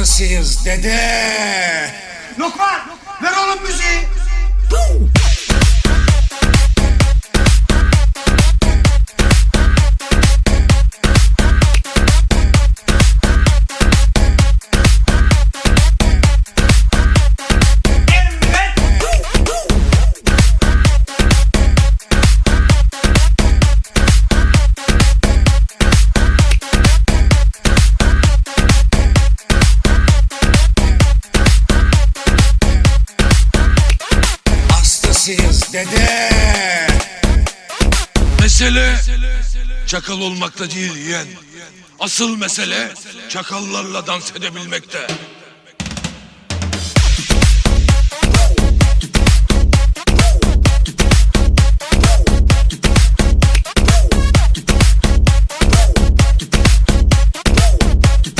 Hastasıyız dede. Hastasıyız dede. Mesele çakal olmakta değil yeğen. Asıl mesele çakallarla dans edebilmekte.